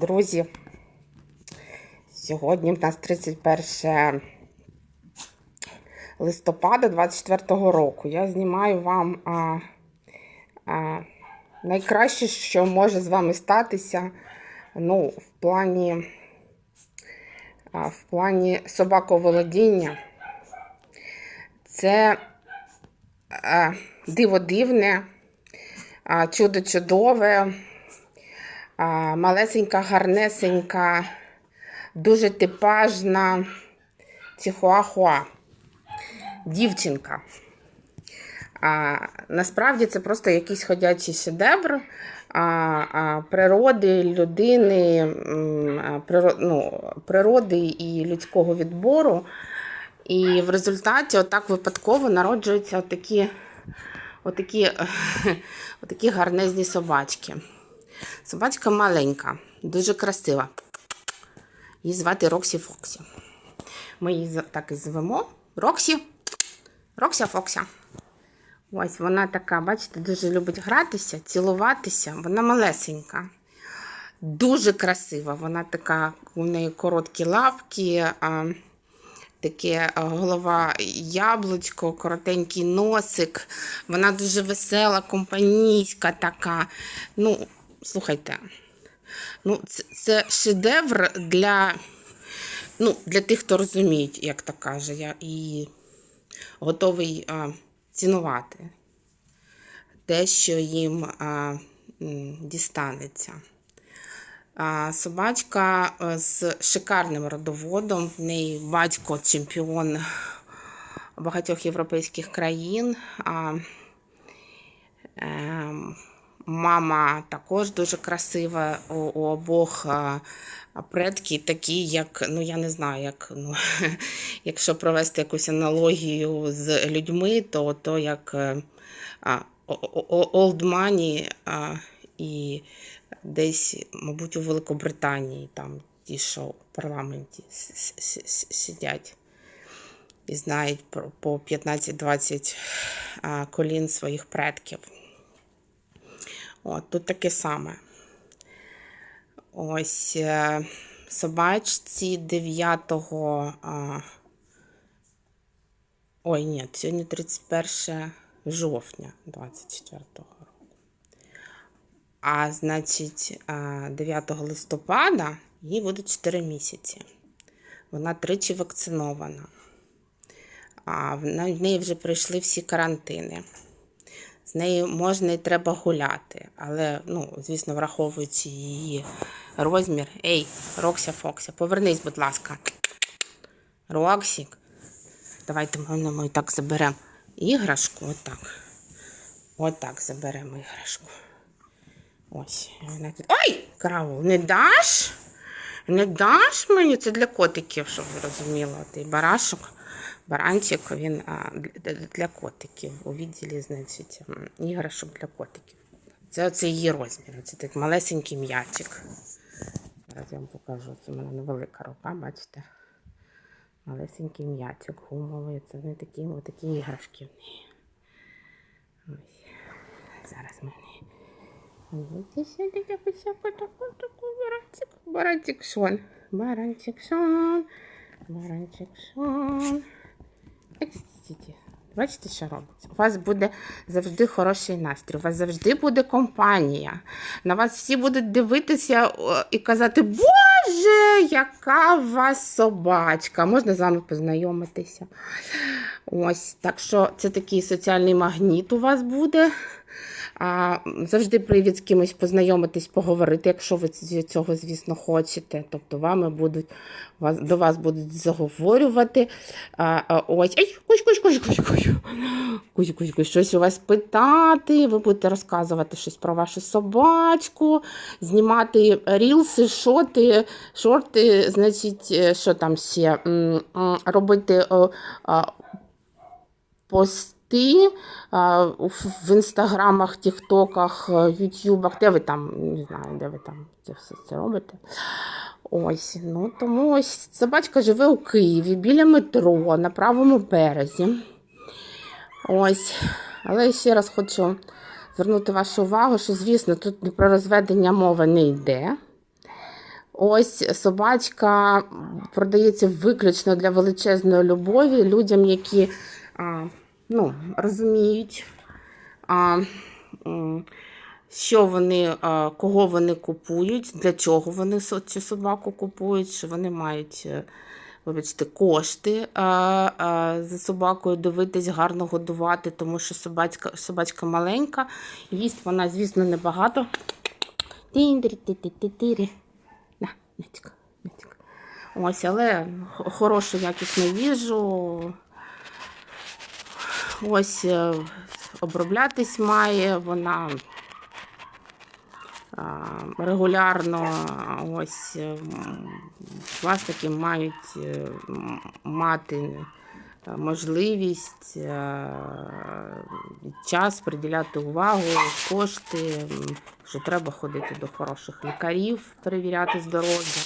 Друзі, сьогодні в нас 31 листопада 24-го року. Я знімаю вам а, а, найкраще, що може з вами статися ну, в плані, а, в плані собаковолодіння. Це а, диво дивне, а, чудо чудове. Малесенька, гарнесенька, дуже типажна чихуахуа. Дівчинка. А, насправді це просто якийсь ходячий шедевр а, а, природи, людини, м, а, приро, ну, природи і людського відбору. І в результаті отак випадково народжуються отакі, отакі, отакі гарнезні собачки. Собачка маленька, дуже красива. Її звати Роксі Фоксі. Ми її так і звемо. Роксі. Рокся Фокся. Ось вона така, бачите, дуже любить гратися, цілуватися. Вона малесенька. Дуже красива. Вона така, у неї короткі лапки, таке голова яблучко, коротенький носик. Вона дуже весела, компанійська така. Ну, слухайте, ну, це, це шедевр для, ну, для тих, хто розуміє, як то каже, я і готовий а, цінувати те, що їм а, дістанеться. Собачка з шикарним родоводом. В неї батько чемпіон багатьох європейських країн. Ем, Мама також дуже красива. У, у обох а, предки такі, як, ну я не знаю, як, ну, якщо провести якусь аналогію з людьми, то, то як е, а, Old Money а, і десь, мабуть, у Великобританії, там ті, що в парламенті сидять і знають про- по 15-20 а, колін своїх предків. От, тут таке саме. Ось е, собачці 9. А... Ой, ні, сьогодні 31 жовтня 24 року. А значить, 9 листопада їй буде 4 місяці. Вона тричі вакцинована. А в неї вже пройшли всі карантини. З нею можна і треба гуляти, але, ну, звісно, враховуючи її розмір. Ей, Рокся Фокся, повернись, будь ласка. Роксік. Давайте ми, ми так заберемо іграшку. Отак. Отак заберемо іграшку. Ось. Вона тут. Ой! Караул, не даш? Не даш мені? Це для котиків, щоб ви розуміли. Той барашок. Баранчик, він для, котиків. У відділі, значить, іграшок для котиків. Це оце її розмір. Це так малесенький м'ячик. Зараз я вам покажу. Це в мене невелика рука, бачите? Малесенький м'ячик гумовий. Це не такі, отакі іграшки. Ось. Зараз таку баранчик. Баранчик сон. Баранчик сон. Баранчик. Бачите, що робиться? У вас буде завжди хороший настрій, у вас завжди буде компанія. На вас всі будуть дивитися і казати, Боже, яка у вас собачка! Можна з вами познайомитися. Ось, так що це такий соціальний магніт у вас буде. Завжди привід з кимось познайомитись, поговорити, якщо ви цього, звісно, хочете. Тобто вами будуть, вас, до вас будуть заговорювати. А, а, ось, ай, кусь, кусь, кусь, кусь, кусь. Кусь, кусь, кусь, щось у вас питати, ви будете розказувати щось про вашу собачку, знімати рілси, шоти, шорти, значить, е, що там ще, робити о, в в інстаграмах, тіктоках, е, ютюбах, де ви там, не знаю, де ви там це все це робите. Ось, ну тому ось собачка живе у Києві біля метро на правому березі. Ось. Але ще раз хочу звернути вашу увагу, що, звісно, тут про розведення мови не йде. Ось собачка продається виключно для величезної любові людям, які а, ну, розуміють, а, що вони, кого вони купують, для чого вони цю собаку купують, що вони мають. е, Вибачте, кошти а, а, за собакою дивитись, гарно годувати, тому що собачка, собачка маленька, їсть вона, звісно, небагато. На. Ось, але хорошу якісну їжу. Ось е, оброблятись має вона регулярно. Ось е, власники мають е, мати е, можливість е, час приділяти увагу, кошти, що треба ходити до хороших лікарів, перевіряти здоров'я.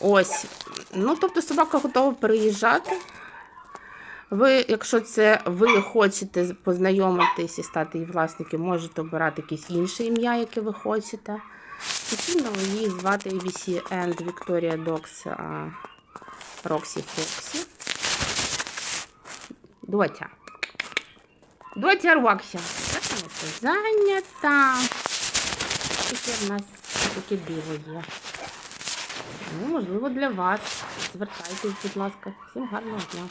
Ось, ну тобто собака готова переїжджати. Ви, якщо це ви хочете познайомитись і стати її власником, можете обирати якесь інше ім'я, яке ви хочете. Відповідно, її звати ABC and Victoria Dogs Roxy Foxy. Дотя. Дотя. Зайнята. Зайнята. Таке в нас таке диво є. Ну, можливо, для вас. Звертайтесь, будь ласка. Всім гарного дня.